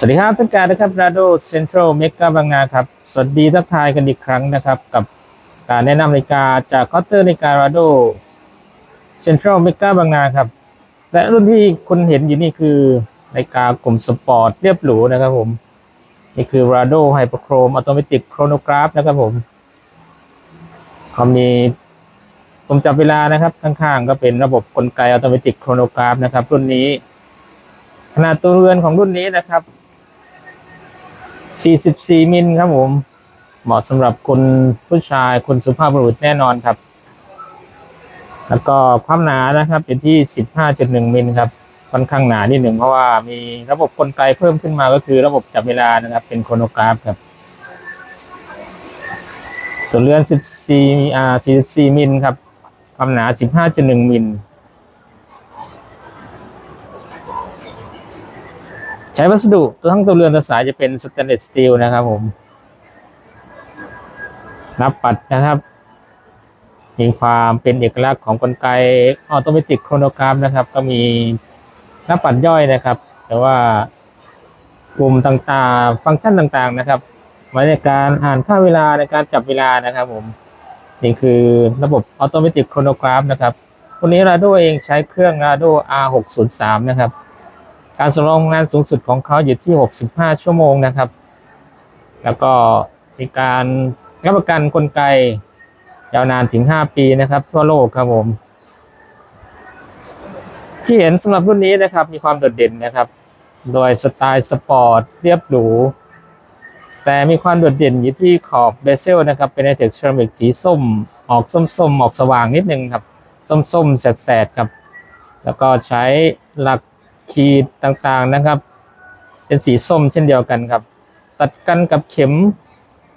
สวัสดีครับทุกการนะครับราโดเซ็นทรัลเมกาบางนาครับ สวัสดีทักทายกันอีกครั้งนะครับ กับการแนะนำนาฬิกาจากคอเตอร์นาฬิการาโดเซ็นทรัลเมกาบางนาครับ และรุ่นที่คุณเห็นอยู่นี่คือนาฬิกากลุ่มสปอร์ตเรียบหรูนะครับผม นี่คือ Rado Hyperchrome Automatic Chronograph นะครับผมเขามีปุ่มจับเวลานะครับ ข้างๆ ก็เป็นระบบกลไก Automatic Chronograph นะครับ รุ่นนี้ ขนาดตัวเรือนของรุ่นนี้นะครับ 44 มิลครับผม เหมาะสำหรับคนผู้ชายคนสุภาพบุรุษแน่นอนครับ แล้วก็ความหนานะครับเป็นที่ 15.1 มิลครับค่อนข้างหนานิดหนึ่งเพราะว่ามีระบบกลไกเพิ่มขึ้นมาก็คือระบบจับเวลานะครับ เป็นโครโนกราฟครับส่วนเรือน 14อ่า44 มิลครับ ความหนา 15.1 มิล ใช้วัสดุตัวทั้งตัวเรือนตัวสายจะเป็นสแตนเลสสตีลนะครับผม นับปัดนะครับมีความเป็นเอกลักษณ์ของกลไกออโตเมติกโครโนกราฟนะครับ ก็มีนับปัดย่อยนะครับ แต่ว่ากลุ่มต่างๆ ฟังก์ชันต่างๆนะครับมาในการอ่านค่าเวลาในการจับเวลานะครับผม นี่คือระบบออโตเมติกโครโนกราฟนะครับวันนี้ Rado เองใช้เครื่อง Rado R603 นะครับ การสำรองงานสูงสุดของเขาอยู่ที่ 65 ชั่วโมงนะครับ แล้วก็มีการรับประกันกลไกยาวนานถึง 5 ปีนะครับ ทั่วโลกครับผม ที่เห็นสำหรับรุ่นนี้นะครับ มีความโดดเด่นนะครับ โดยสไตล์สปอร์ตเรียบหรูแต่มีความโดดเด่นอยู่ที่ขอบเบเซลนะครับ เป็นไอเทคเซรามิกสีส้ม ออกส้มๆ ออกสว่างนิดนึงครับ ส้มๆแสดๆครับ แล้วก็ใช้หลัก ขีดต่างๆนะครับ เป็นสีส้มเช่นเดียวกันครับ ตัดกันกับเข็ม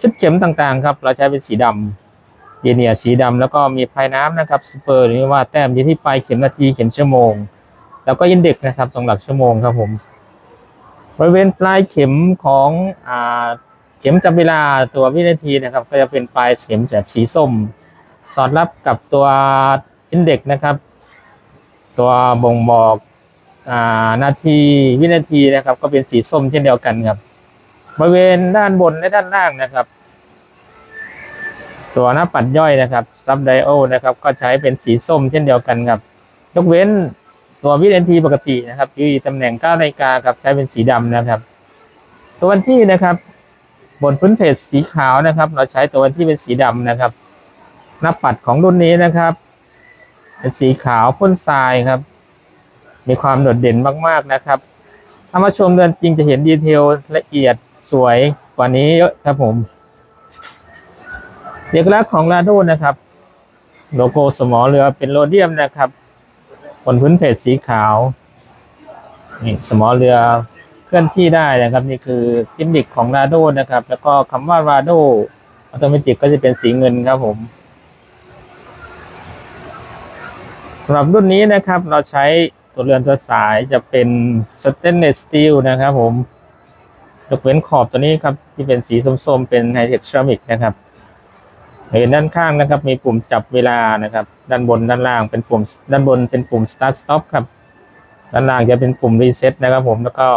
ชุดเข็มต่างๆครับ เราใช้เป็นสีดำเยเนียสีดำแล้วก็มีพายน้ำนะครับสเปอร์หรือว่าแต้มอยู่ที่ปลายเข็มนาทีเข็มชั่วโมง แล้วก็อินเด็กซ์นะครับตรงหลักชั่วโมงครับผมบริเวณปลายเข็มของอ่าเข็มจับเวลาตัววินาทีนะครับ ก็จะเป็นปลายเข็มแบบสีส้ม สอดรับกับตัวอินเด็กซ์นะครับ ตัวบ่งบอก นาทีวินาทีนะครับ ก็เป็นสีส้มเช่นเดียวกันครับบริเวณด้านบนและด้านล่างนะครับ ตัวหน้าปัดย่อยนะครับซับไดโอนะครับ ก็ใช้เป็นสีส้มเช่นเดียวกันครับยกเว้นตัววินาทีปกตินะครับอยู่ตำแหน่ง9นาฬิกาครับใช้เป็นสีดำนะครับ ตัววันที่นะครับ บนพื้นเพจสีขาวนะครับ เราใช้ตัววันที่เป็นสีดำนะครับ หน้าปัดของรุ่นนี้นะครับ เป็นสีขาวพ่นทรายครับ มีความโดดเด่นมากๆนะครับ ถ้ามาชมเรือนจริงจะเห็นดีเทลละเอียดสวยกว่านี้เยอะครับผมเอกลักษณ์ของลาโดนะครับ โลโก้สมอเรือเป็นโรเดียมนะครับบนพื้นเพจสีขาวนี่สมอเรือเคลื่อนที่ได้นะครับ นี่คือกิมมิคของลาโดนะครับ แล้วก็คำว่าลาดออโตเมติก็จะเป็นสีเงินครับผมสำหรับรุ่นนี้นะครับเราใช้ ตัวเรือนตัวสายจะเป็นสเตนเลสสตีลนะครับผมยกเว้นขอบตัวนี้ครับที่เป็นสีส้มๆ เป็นไฮเทคเซรามิกนะครับเห็นด้านข้างนะครับ มีปุ่มจับเวลานะครับ ด้านบนด้านล่างเป็นปุ่ม ด้านบนเป็นปุ่ม start stop ครับ ด้านล่างจะเป็นปุ่ม reset นะครับผมแล้วก็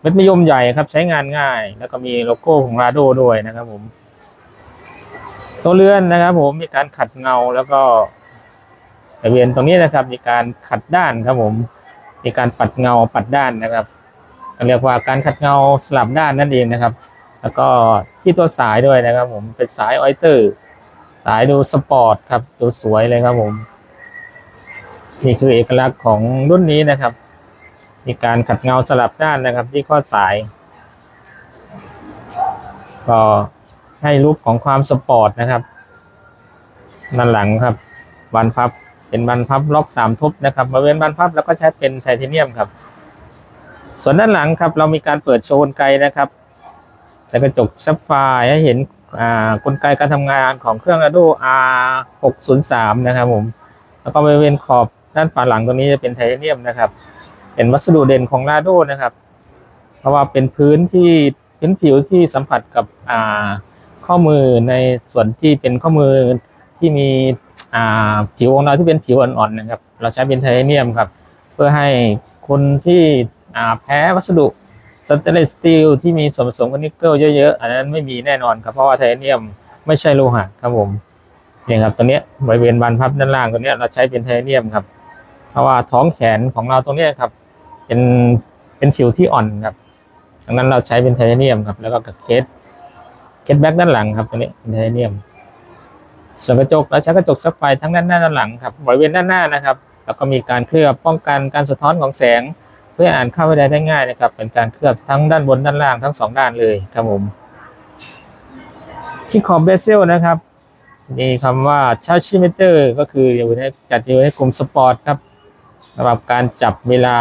เม็ดมะยมใหญ่ครับ ใช้งานง่าย แล้วก็มีโลโก้ของ Rado ด้วยนะครับผมตัวเรือนนะครับผมมีการขัดเงาแล้วก็ บริเวณตรงนี้นะครับ มีการขัดด้านครับผม มีการปัดเงาปัดด้านนะครับเรียกว่าการขัดเงาสลับด้านนั่นเองนะครับ แล้วก็ที่ตัวสายด้วยนะครับ ผมเป็นสายออยเตอร์ สายดูสปอร์ตครับดูสวยเลยครับผมนี่คือเอกลักษณ์ของรุ่นนี้นะครับ มีการขัดเงาสลับด้านนะครับ ที่ข้อสาย ก็ให้ลุคของความสปอร์ตนะครับด้านหลังครับบานพับ เป็นบานพับล็อกสามทุบนะครับบริเวณบานพับแล้วก็ใช้เป็นไทเทเนียมครับ ส่วนด้านหลังครับเรามีการเปิดโชว์กลไกนะครับและกระจกซับไฟให้เห็นกลไกการทำงานของเครื่อง Ado R603 นะครับผม แล้วก็บริเวณขอบด้านฝาหลังตรงนี้จะเป็นไทเทเนียมนะครับ เป็นวัสดุเด่นของ Rado นะครับ เพราะว่าเป็นพื้นที่พื้นผิวที่สัมผัสกับข้อมือในส่วนที่เป็นข้อมือที่มี ผิวของเราที่เป็นผิวอ่อนๆนะครับ เราใช้เป็นไทเทเนียมครับ เพื่อให้คนที่แพ้วัสดุสเตนเลสสตีลที่มีส่วนผสมของนิกเกิลเยอะๆ อันนั้นไม่มีแน่นอนครับ เพราะว่าไทเทเนียมไม่ใช่โลหะครับผมเนี่ยครับตัวเนี้บริเวณบานพับด้านล่างตัวเนี้เราใช้เป็นไทเทเนียมครับ เพราะว่าท้องแขนของเราตรงนี้ครับ เป็นเป็นผิวที่อ่อนครับดังนั้นเราใช้เป็นไทเทเนียมครับ แล้วก็กับเคสเคสแบ็กด้านหลังครับตัวนี้เป็นไทเทเนียม ส่วนกระจกเราใช้กระจกซับไฟทั้งด้านหน้าด้านหลังครับบริเวณด้านหน้านะครับ แล้วก็มีการเคลือบป้องกันการสะท้อนของแสง เพื่ออ่านเข้าไปได้ได้ง่ายนะครับ เป็นการเคลือบทั้งด้านบนด้านล่างทั้งสองด้านเลยครับผมที่ขอบเบเซลนะครับมีคำว่าชาร์ชิมิเตอร์ก็คืออยู่ในจัดอยู่ในกลุ่มสปอร์ตครับสำหรับการจับเวลา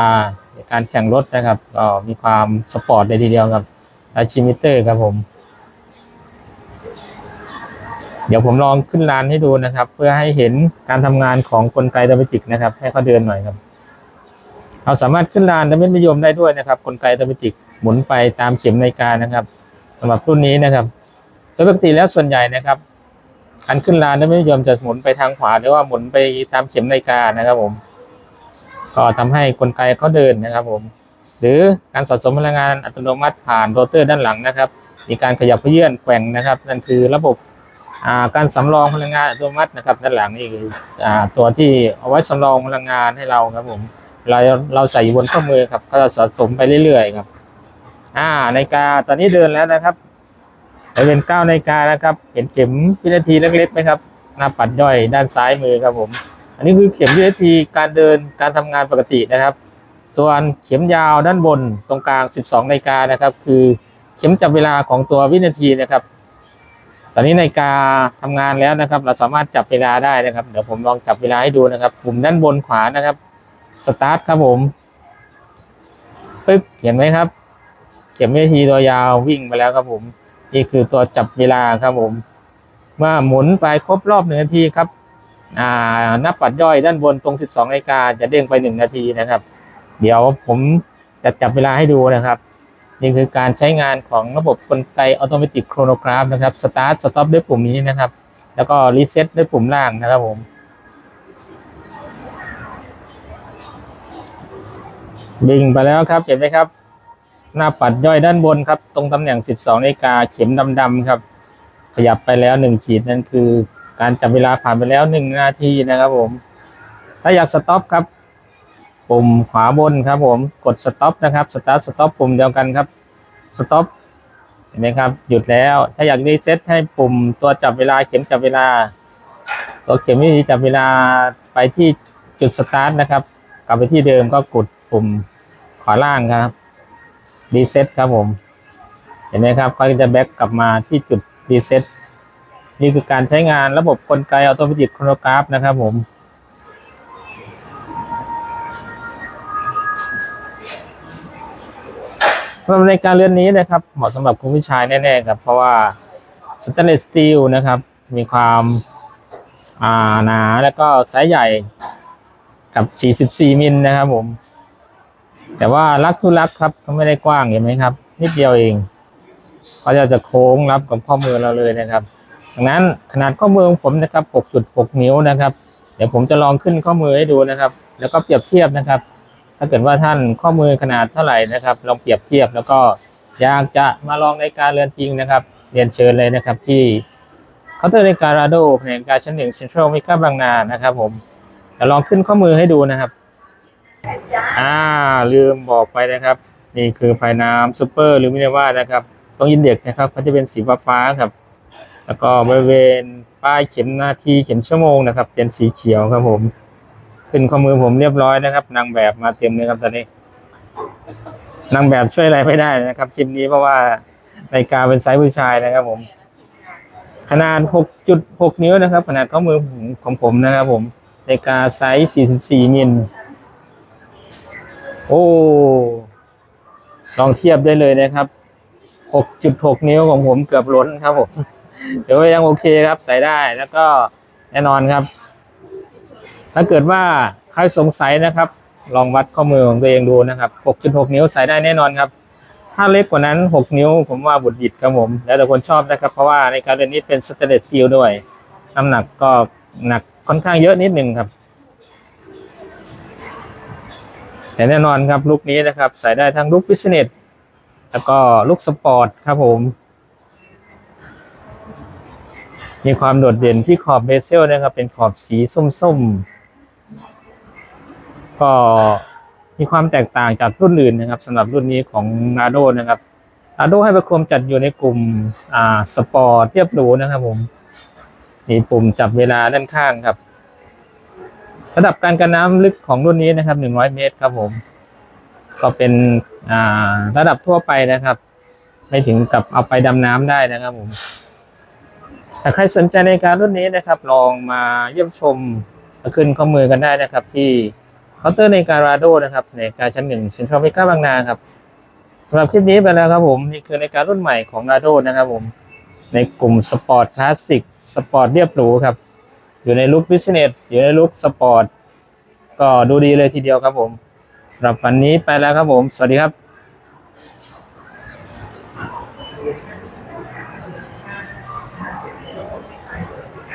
การแข่งรถนะครับก็มีความสปอร์ตเลยทีเดียวครับชาร์ชิมิเตอร์ครับผม เดี๋ยวผมลองขึ้นลานให้ดูนะครับ เพื่อให้เห็นการทำงานของกลไกดัมเบจิกนะครับ ให้เขาเดินหน่อยครับ เราสามารถขึ้นลานดัมเบลนิยมได้ด้วยนะครับ กลไกดัมเบจิกหมุนไปตามเข็มนาฬิกานะครับสำหรับรุ่นนี้นะครับโดยปกติแล้วส่วนใหญ่นะครับการขึ้นลานดัมเบลนิยมจะหมุนไปทางขวาหรือว่าหมุนไปตามเข็มนาฬิกานะครับ ผม ก็ทำให้กลไกเขาเดินนะครับ ผม หรือการสะสมพลังงานอัตโนมัติผ่านโรเตอร์ด้านหลังนะครับ มีการขยับเขยื่อนแกว่งนะครับ นั่นคือระบบ การสำรองพลังงานอัตโนมัตินะครับด้านหลังนี่คือตัวที่เอาไว้สำรองพลังงานให้เราครับผมเราเราใส่อยู่บนข้อมือครับก็จะสะสมไปเรื่อยๆครับ อ่านาฬิกาตอนนี้เดินแล้วนะครับเป็นเก้านาฬิกานะครับ เห็นเข็มวินาทีเล็กๆไหมครับหน้าปัดย่อยด้านซ้ายมือครับผม อันนี้คือเข็มวินาทีการเดินการทำงานปกตินะครับ ส่วนเข็มยาวด้านบนตรงกลาง 12นาฬิกานะครับ คือเข็มจับเวลาของตัววินาทีนะครับ ตอนนี้นาฬิกาทำงานแล้วนะครับ เราสามารถจับเวลาได้นะครับ เดี๋ยวผมลองจับเวลาให้ดูนะครับ ปุ่มด้านบนขวานะครับสตาร์ทครับผมปึ๊บเห็นไหมครับเข็มวินาทีตัวยาววิ่งไปแล้วครับผม นี่คือตัวจับเวลาครับผมเมื่อหมุนไปครบรอบหนึ่งนาทีครับ อ่านับปัดย่อยด้านบนตรง 12นาฬิกาจะเด้งไปหนึ่งนาทีนะครับ เดี๋ยวผมจะจับเวลาให้ดูนะครับ นี่คือการใช้งานของระบบกลไกอัตโนมัติโครโนกราฟนะครับสตาร์ทสต็อปด้วยปุ่มนี้นะครับ แล้วก็รีเซ็ตด้วยปุ่มล่างนะครับผมบิงไปแล้วครับเห็นไหมครับ หน้าปัดย่อยด้านบนครับ ตรงตำแหน่ง 12นาฬิกาเข็มดำๆครับ ขยับไปแล้วหนึ่งขีดนั่นคือ การจับเวลาผ่านไปแล้วหนึ่งนาทีนะครับผม ถ้าอยากสต็อปครับ ปุ่มขวาบนครับผมกดสต็อปนะครับสตาร์ทสต็อปปุ่มเดียวกันครับสต็อปเห็นไหมครับ หยุดแล้ว ถ้าอยากรีเซ็ตให้ปุ่มตัวจับเวลาเข็มจับเวลา ตัวเข็มวิธีจับเวลาไปที่จุดสตาร์ทนะครับ กลับไปที่เดิมก็กดปุ่มขวาล่างครับรีเซ็ตครับผม เห็นไหมครับเขาจะแบ็กกลับมาที่จุดรีเซ็ตนี่คือการใช้งานระบบกลไกอัตโนมัติโครโนกราฟนะครับผม สำหรับในการเรือนนี้นะครับ เหมาะสำหรับคุณผู้ชายแน่ๆครับเพราะว่าสแตนเลสสตีลนะครับ มีความาหนาแล้วก็ไซส์ใหญ่กับ 44 มิลนะครับผม แต่ว่ารักทุลักครับก็ไม่ได้กว้างเห็นไหมครับ นิดเดียวเองก็จะจะโค้งรับกับข้อมือเราเลยนะครับดังนั้นขนาดข้อมือของผมนะครับ 6.6 นิ้วนะครับ เดี๋ยวผมจะลองขึ้นข้อมือให้ดูนะครับ แล้วก็เปรียบเทียบนะครับ ถ้าเกิดว่าท่านข้อมือขนาดเท่าไหร่นะครับ ลองเปรียบเทียบแล้วก็อยากจะมาลองในการเรือนจริงนะครับ เรียนเชิญเลยนะครับที่เคาน์เตอร์ในการาโดแผนการชั้นหนึ่งเซ็นทรัลมิกาบางนานะครับ ผมจะลองขึ้นข้อมือให้ดูนะครับอ่าลืมบอกไปนะครับ นี่คือไฟน้ำซูเปอร์หรือมิเนว่านะครับตรงยินเด็กนะครับเขาจะเป็นสีฟ้าครับ แล้วก็บริเวณป้ายเข็มนาทีเข็มชั่วโมงนะครับ เป็นสีเขียวครับผม ขึ้นข้อมือผมเรียบร้อยนะครับ นางแบบมาเต็มเลยครับตอนนี้ นางแบบช่วยอะไรไม่ได้นะครับคลิปนี้เพราะว่าในกาเป็นไซส์ผู้ชายนะครับ ผม ขนาด 6.6 นิ้วนะครับ ขนาดข้อมือของผมนะครับ ผมในกาไซส์ 44 มิลโอ้ลองเทียบได้เลยนะครับ 6.6 นิ้วของผมเกือบล้นครับผมเดี๋ยวยังโอเคครับใส่ได้แล้วก็แน่นอนครับ ถ้าเกิดว่าใครสงสัยนะครับ ลองวัดข้อมือของตัวเองดูนะครับ 6.6 นิ้วใส่ได้แน่นอนครับ ถ้าเล็กกว่านั้น 6 นิ้ว ผมว่าบุดหยิดครับผม แล้วแต่คนชอบนะครับ เพราะว่าในการเรียนนี้เป็นสเตนเลสสตีลด้วย น้ำหนักก็หนักค่อนข้างเยอะนิดหนึ่งครับ แต่แน่นอนครับลุคนี้นะครับ ใส่ได้ทั้งลุคบิสเนสแล้วก็ลูกสปอร์ตครับผมมีความโดดเด่นที่ขอบเบเซลนะครับ เป็นขอบสีส้มๆ ก็มีความแตกต่างจากรุ่นอื่นนะครับสำหรับรุ่นนี้ของนาโดนะครับนาโดให้ประคมจัดอยู่ในกลุ่มอ่าสปอร์ตเรียบหรูนะครับผมมีปุ่มจับเวลาด้านข้างครับ ระดับการกันน้ำลึกของรุ่นนี้นะครับ100เมตรครับผม ก็เป็นอ่าระดับทั่วไปนะครับ ไม่ถึงกับเอาไปดำน้ำได้นะครับผมถ้าใครสนใจในการรุ่นนี้นะครับ ลองมาเยี่ยมชมขึ้นข้อมือกันได้นะครับที่ เคาน์เตอร์ในการาโดนะครับในการชั้นหนึ่งสินทรัพย์มิก้าบางนาครับสำหรับคลิปนี้ไปแล้วครับผมนี่คือในการรุ่นใหม่ของราโดนะครับผมในกลุ่มสปอร์ตคลาสสิกสปอร์ตเรียบหรูครับ อยู่ในลุคบิสเนสอยู่ในลุคสปอร์ตก็ดูดีเลยทีเดียวครับผมสำหรับวันนี้ไปแล้วครับผม สวัสดีครับ